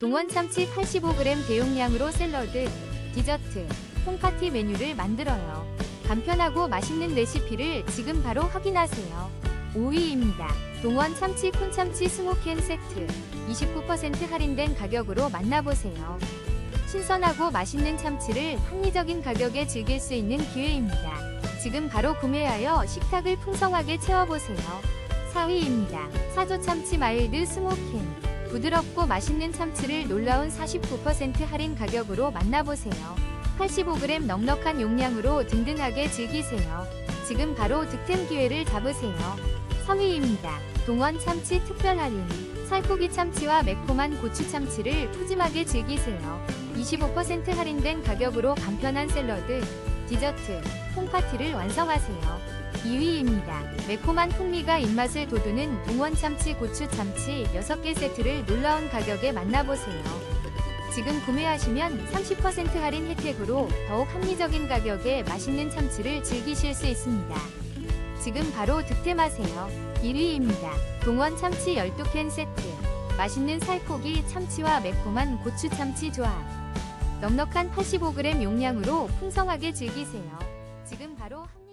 동원 참치 85g 대용량으로 샐러드, 디저트, 홈파티 메뉴를 만들어요. 간편하고 맛있는 레시피를 지금 바로 확인하세요. 5위입니다. 동원 참치 콘참치 스모캔 세트 29% 할인된 가격으로 만나보세요. 신선하고 맛있는 참치를 합리적인 가격에 즐길 수 있는 기회입니다. 지금 바로 구매하여 식탁을 풍성하게 채워보세요. 4위입니다. 사조 참치 마일드 스모캔 부드럽고 맛있는 참치를 놀라운 49% 할인 가격으로 만나보세요. 85g 넉넉한 용량으로 든든하게 즐기세요. 지금 바로 득템 기회를 잡으세요. 3위입니다. 동원 참치 특별 할인. 살코기 참치와 매콤한 고추 참치를 푸짐하게 즐기세요. 25% 할인된 가격으로 간편한 샐러드, 디저트, 홈파티를 완성하세요. 2위입니다. 매콤한 풍미가 입맛을 돋우는 동원 참치 고추 참치 6개 세트를 놀라운 가격에 만나보세요. 지금 구매하시면 30% 할인 혜택으로 더욱 합리적인 가격에 맛있는 참치를 즐기실 수 있습니다. 지금 바로 득템하세요. 1위입니다. 동원 참치 12캔 세트. 맛있는 살코기 참치와 매콤한 고추 참치 조합. 넉넉한 85g 용량으로 풍성하게 즐기세요. 지금 바로 한